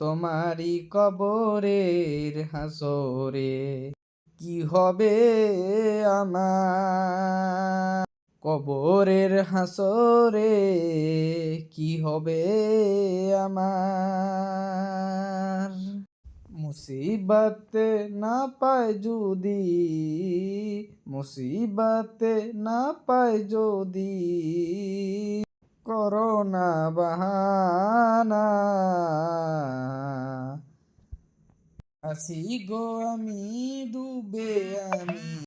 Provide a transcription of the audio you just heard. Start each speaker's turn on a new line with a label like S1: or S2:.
S1: তোমারি কবরের হাসরে কি হবে আমার? কবরের হাসরে কি হবে আমার? মুসিবতে না পায় যদি, মুসিবতে না পায় যদি, করোনা বাহানা আছি গো আমি ডুবে